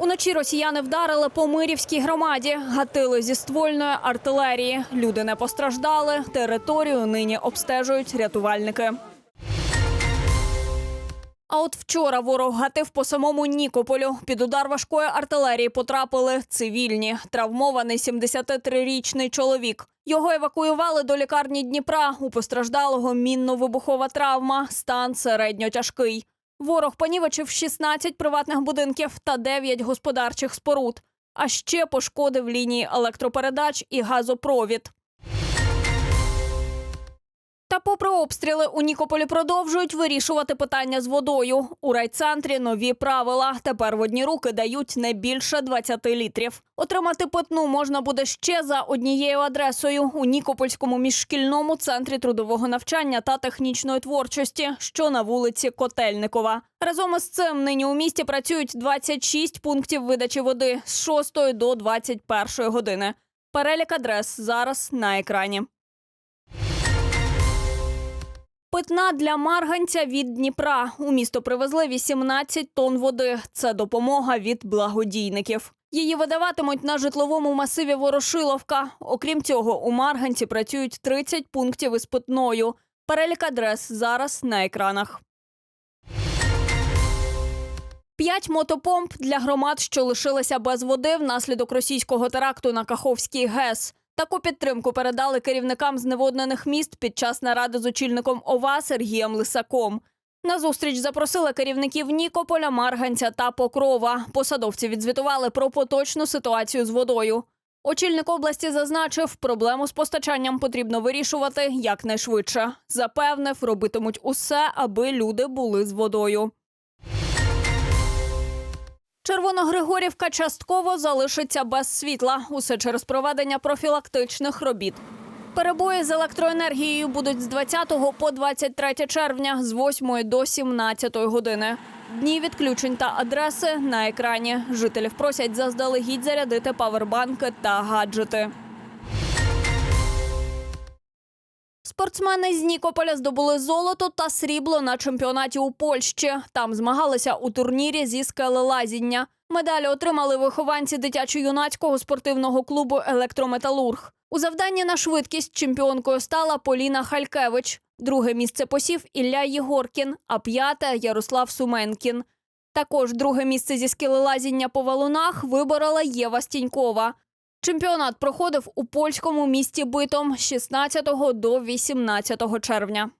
Вночі росіяни вдарили по Мирівській громаді, гатили зі ствольної артилерії. Люди не постраждали. Територію нині обстежують рятувальники. А от вчора ворог гатив по самому Нікополю. Під удар важкої артилерії потрапили цивільні. Травмований 73-річний чоловік. Його евакуювали до лікарні Дніпра. У постраждалого мінно-вибухова травма. Стан середньо тяжкий. Ворог понівечив 16 приватних будинків та 9 господарчих споруд. А ще пошкодив лінії електропередач і газопровід. Попри обстріли у Нікополі продовжують вирішувати питання з водою. У райцентрі нові правила. Тепер в одні руки дають не більше 20 літрів. Отримати питну можна буде ще за однією адресою у Нікопольському міжшкільному центрі трудового навчання та технічної творчості, що на вулиці Котельникова. Разом із цим нині у місті працюють 26 пунктів видачі води з 6 до 21 години. Перелік адрес зараз на екрані. Питна для марганця від Дніпра. У місто привезли 18 тонн води. Це допомога від благодійників. Її видаватимуть на житловому масиві Ворошиловка. Окрім цього, у Марганці працюють 30 пунктів із питною. Перелік адрес зараз на екранах. П'ять мотопомп для громад, що лишилися без води внаслідок російського теракту на Каховській ГЕС. Таку підтримку передали керівникам зневоднених міст під час наради з очільником ОВА Сергієм Лисаком. На зустріч запросили керівників Нікополя, Марганця та Покрова. Посадовці відзвітували про поточну ситуацію з водою. Очільник області зазначив, проблему з постачанням потрібно вирішувати якнайшвидше. Запевнив, робитимуть усе, аби люди були з водою. Червоногригорівка частково залишиться без світла. Усе через проведення профілактичних робіт. Перебої з електроенергією будуть з 20 по 23 червня з 8 до 17 години. Дні відключень та адреси на екрані. Жителів просять заздалегідь зарядити павербанки та гаджети. Спортсмени з Нікополя здобули золото та срібло на чемпіонаті у Польщі. Там змагалися у турнірі зі скелелазіння. Медалі отримали вихованці дитячо-юнацького спортивного клубу Електрометалург. У завданні на швидкість чемпіонкою стала Поліна Халькевич. Друге місце посів Ілля Єгоркін, а п'яте Ярослав Суменкін. Також друге місце зі скелелазіння по валунах виборола Єва Стінькова. Чемпіонат проходив у польському місті Битом з 16 до 18 червня.